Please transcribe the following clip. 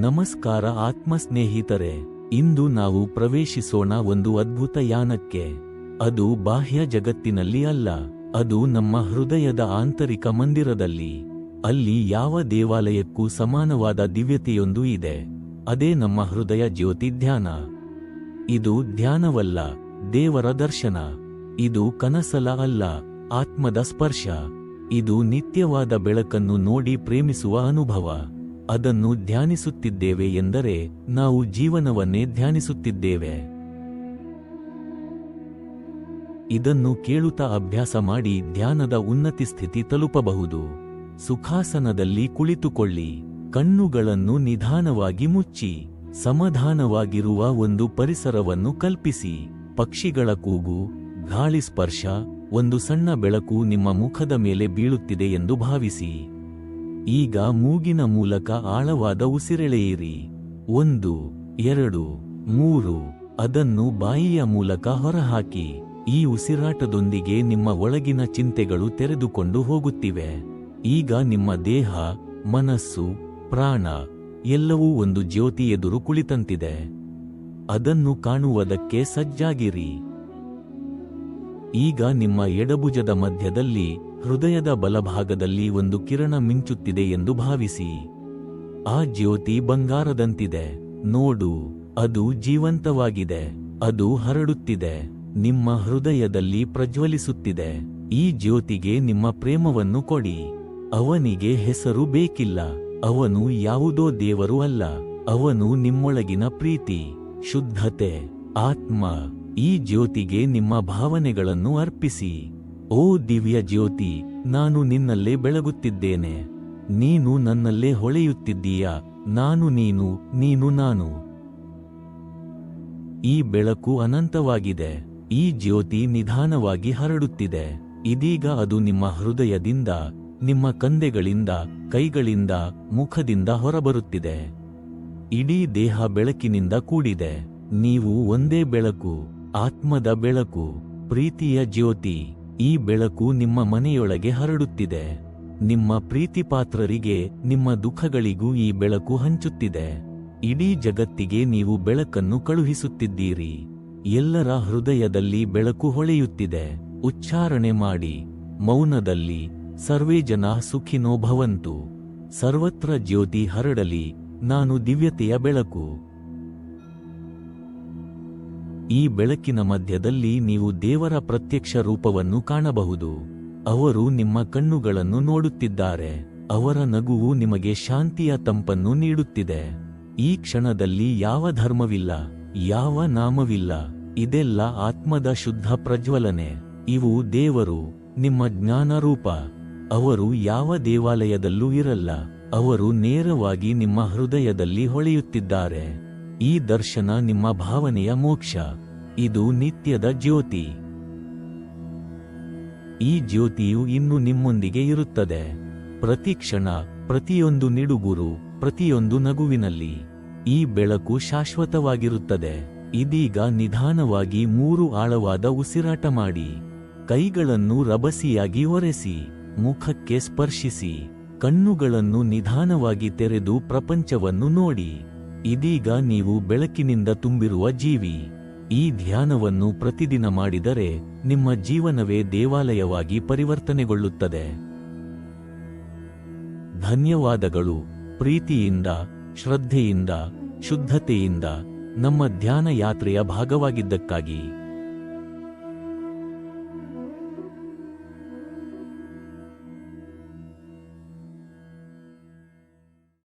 ನಮಸ್ಕಾರ ಆತ್ಮ ಸ್ನೇಹಿತರೆ ಇಂದು ನಾವು ಪ್ರವೇಶಿಸೋಣ ಒಂದು ಅದ್ಭುತ ಯಾನಕ್ಕೆ. ಅದು ಬಾಹ್ಯ ಜಗತ್ತಿನಲ್ಲಿ ಅಲ್ಲ, ಅದು ನಮ್ಮ ಹೃದಯದ ಆಂತರಿಕ ಮಂದಿರದಲ್ಲಿ. ಅಲ್ಲಿ ಯಾವ ದೇವಾಲಯಕ್ಕೂ ಸಮಾನವಾದ ದಿವ್ಯತೆಯೊಂದು ಇದೆ, ಅದೇ ನಮ್ಮ ಹೃದಯ ಜ್ಯೋತಿ ಧ್ಯಾನ. ಇದು ಧ್ಯಾನವಲ್ಲ, ದೇವರ ದರ್ಶನ. ಇದು ಕನಸಲ ಅಲ್ಲ, ಆತ್ಮದ ಸ್ಪರ್ಶ. ಇದು ನಿತ್ಯವಾದ ಬೆಳಕನ್ನು ನೋಡಿ ಪ್ರೇಮಿಸುವ ಅನುಭವ. ಅದನ್ನು ಧ್ಯಾನಿಸುತ್ತಿದ್ದೇವೆ ಎಂದರೆ ನಾವು ಜೀವನವನ್ನೇ ಧ್ಯಾನಿಸುತ್ತಿದ್ದೇವೆ. ಇದನ್ನು ಕೇಳುತ್ತಾ ಅಭ್ಯಾಸ ಮಾಡಿ ಧ್ಯಾನದ ಉನ್ನತಿ ಸ್ಥಿತಿ ತಲುಪಬಹುದು. ಸುಖಾಸನದಲ್ಲಿ ಕುಳಿತುಕೊಳ್ಳಿ. ಕಣ್ಣುಗಳನ್ನು ನಿಧಾನವಾಗಿ ಮುಚ್ಚಿ. ಸಮಾಧಾನವಾಗಿರುವ ಒಂದು ಪರಿಸರವನ್ನು ಕಲ್ಪಿಸಿ. ಪಕ್ಷಿಗಳ ಕೂಗು, ಗಾಳಿ ಸ್ಪರ್ಶ, ಒಂದು ಸಣ್ಣ ಬೆಳಕು ನಿಮ್ಮ ಮುಖದ ಮೇಲೆ ಬೀಳುತ್ತಿದೆ ಎಂದು ಭಾವಿಸಿ. ಈಗ ಮೂಗಿನ ಮೂಲಕ ಆಳವಾದ ಉಸಿರೆಳೆಯಿರಿ. ಒಂದು, ಎರಡು, ಮೂರು, ಅದನ್ನು ಬಾಯಿಯ ಮೂಲಕ ಹೊರಹಾಕಿ. ಈ ಉಸಿರಾಟದೊಂದಿಗೆ ನಿಮ್ಮ ಒಳಗಿನ ಚಿಂತೆಗಳು ತೆರೆದುಕೊಂಡು ಹೋಗುತ್ತಿವೆ. ಈಗ ನಿಮ್ಮ ದೇಹ, ಮನಸ್ಸು, ಪ್ರಾಣ ಎಲ್ಲವೂ ಒಂದು ಜ್ಯೋತಿ ಎದುರು ಕುಳಿತಂತಿದೆ. ಅದನ್ನು ಕಾಣುವುದಕ್ಕೆ ಸಜ್ಜಾಗಿರಿ. ಈಗ ನಿಮ್ಮ ಎಡಭುಜದ ಮಧ್ಯದಲ್ಲಿ ಹೃದಯದ ಬಲಭಾಗದಲ್ಲಿ ಒಂದು ಕಿರಣ ಮಿಂಚುತ್ತಿದೆ ಎಂದು ಭಾವಿಸಿ. ಆ ಜ್ಯೋತಿ ಬಂಗಾರದಂತಿದೆ. ನೋಡು, ಅದು ಜೀವಂತವಾಗಿದೆ. ಅದು ಹರಡುತ್ತಿದೆ. ನಿಮ್ಮ ಹೃದಯದಲ್ಲಿ ಪ್ರಜ್ವಲಿಸುತ್ತಿದೆ. ಈ ಜ್ಯೋತಿಗೆ ನಿಮ್ಮ ಪ್ರೇಮವನ್ನು ಕೊಡಿ. ಅವನಿಗೆ ಹೆಸರು ಬೇಕಿಲ್ಲ. ಅವನು ಯಾವುದೋ ದೇವರು ಅಲ್ಲ. ಅವನು ನಿಮ್ಮೊಳಗಿನ ಪ್ರೀತಿ, ಶುದ್ಧತೆ, ಆತ್ಮ. ಈ ಜ್ಯೋತಿಗೆ ನಿಮ್ಮ ಭಾವನೆಗಳನ್ನು ಅರ್ಪಿಸಿ. ಓ ದಿವ್ಯ ಜ್ಯೋತಿ, ನಾನು ನಿನ್ನಲ್ಲೇ ಬೆಳಗುತ್ತಿದ್ದೇನೆ. ನೀನು ನನ್ನಲ್ಲೇ ಹೊಳೆಯುತ್ತಿದ್ದೀಯ, ನಾನು ನೀನು ನೀನು ನಾನು. ಈ ಬೆಳಕು ಅನಂತವಾಗಿದೆ, ಈ ಜ್ಯೋತಿ ನಿಧಾನವಾಗಿ ಹರಡುತ್ತಿದೆ. ಇದೀಗ ಅದು ನಿಮ್ಮ ಹೃದಯದಿಂದ, ನಿಮ್ಮ ಕಂದೆಗಳಿಂದ, ಕೈಗಳಿಂದ, ಮುಖದಿಂದ ಹೊರಬರುತ್ತಿದೆ. ಇಡೀ ದೇಹ ಬೆಳಕಿನಿಂದ ಕೂಡಿದೆ. ನೀವು ಒಂದೇ ಬೆಳಕು, ಆತ್ಮದ ಬೆಳಕು, ಪ್ರೀತಿಯ ಜ್ಯೋತಿ. ಈ ಬೆಳಕು ನಿಮ್ಮ ಮನೆಯೊಳಗೆ ಹರಡುತ್ತಿದೆ. ನಿಮ್ಮ ಪ್ರೀತಿಪಾತ್ರರಿಗೆ, ನಿಮ್ಮ ದುಃಖಗಳಿಗೂ ಈ ಬೆಳಕು ಹಂಚುತ್ತಿದೆ. ಇಡೀ ಜಗತ್ತಿಗೆ ನೀವು ಬೆಳಕನ್ನು ಕಳುಹಿಸುತ್ತಿದ್ದೀರಿ. ಎಲ್ಲರ ಹೃದಯದಲ್ಲಿ ಬೆಳಕು ಹೊಳೆಯುತ್ತಿದೆ. ಉಚ್ಚಾರಣೆ ಮಾಡಿ. ಮೌನದಲ್ಲಿ. ಸರ್ವೇ ಜನ ಸುಖಿನೋ ಭವಂತು. ಸರ್ವತ್ರ ಜ್ಯೋತಿ ಹರಡಲಿ. ನಾನು ದಿವ್ಯತೆಯ ಬೆಳಕು. ಈ ಬೆಳಕಿನ ಮಧ್ಯದಲ್ಲಿ ನೀವು ದೇವರ ಪ್ರತ್ಯಕ್ಷ ರೂಪವನ್ನು ಕಾಣಬಹುದು. ಅವರು ನಿಮ್ಮ ಕಣ್ಣುಗಳನ್ನು ನೋಡುತ್ತಿದ್ದಾರೆ. ಅವರ ನಗುವು ನಿಮಗೆ ಶಾಂತಿಯ ತಂಪನ್ನು ನೀಡುತ್ತಿದೆ. ಈ ಕ್ಷಣದಲ್ಲಿ ಯಾವ ಧರ್ಮವಿಲ್ಲ, ಯಾವ ನಾಮವಿಲ್ಲ, ಇದೆಲ್ಲ ಆತ್ಮದ ಶುದ್ಧ ಪ್ರಜ್ವಲನೆ. ಇವು ದೇವರು, ನಿಮ್ಮ ಜ್ಞಾನ ರೂಪ ಅವರು ಯಾವ ದೇವಾಲಯದಲ್ಲೂ ಇರಲ್ಲ, ಅವರು ನೇರವಾಗಿ ನಿಮ್ಮ ಹೃದಯದಲ್ಲಿ ಹೊಳೆಯುತ್ತಿದ್ದಾರೆ. ಈ ದರ್ಶನ ನಿಮ್ಮ ಭಾವನೆಯ ಮೋಕ್ಷ. ಇದು ನಿತ್ಯದ ಜ್ಯೋತಿ. ಈ ಜ್ಯೋತಿಯು ಇನ್ನು ನಿಮ್ಮೊಂದಿಗೆ ಇರುತ್ತದೆ. ಪ್ರತಿ ಕ್ಷಣ, ಪ್ರತಿಯೊಂದು ನಿಡುಗುರು, ಪ್ರತಿಯೊಂದು ನಗುವಿನಲ್ಲಿ ಈ ಬೆಳಕು ಶಾಶ್ವತವಾಗಿರುತ್ತದೆ. ಇದೀಗ ನಿಧಾನವಾಗಿ ಮೂರು ಆಳವಾದ ಉಸಿರಾಟ ಮಾಡಿ. ಕೈಗಳನ್ನು ರಭಸಿಯಾಗಿ ಒರೆಸಿ, ಮುಖಕ್ಕೆ ಸ್ಪರ್ಶಿಸಿ, ಕಣ್ಣುಗಳನ್ನು ನಿಧಾನವಾಗಿ ತೆರೆದು ಪ್ರಪಂಚವನ್ನು ನೋಡಿ. ಇದೀಗ ನೀವು ಬೆಳಕಿನಿಂದ ತುಂಬಿರುವ ಜೀವಿ. ಈ ಧ್ಯಾನವನ್ನು ಪ್ರತಿದಿನ ಮಾಡಿದರೆ ನಿಮ್ಮ ಜೀವನವೇ ದೇವಾಲಯವಾಗಿ ಪರಿವರ್ತನೆಗೊಳ್ಳುತ್ತದೆ. ಧನ್ಯವಾದಗಳು. ಪ್ರೀತಿಯಿಂದ, ಶ್ರದ್ಧೆಯಿಂದ, ಶುದ್ಧತೆಯಿಂದ ನಮ್ಮ ಧ್ಯಾನ ಯಾತ್ರೆಯ ಭಾಗವಾಗಿದ್ದಕ್ಕಾಗಿ.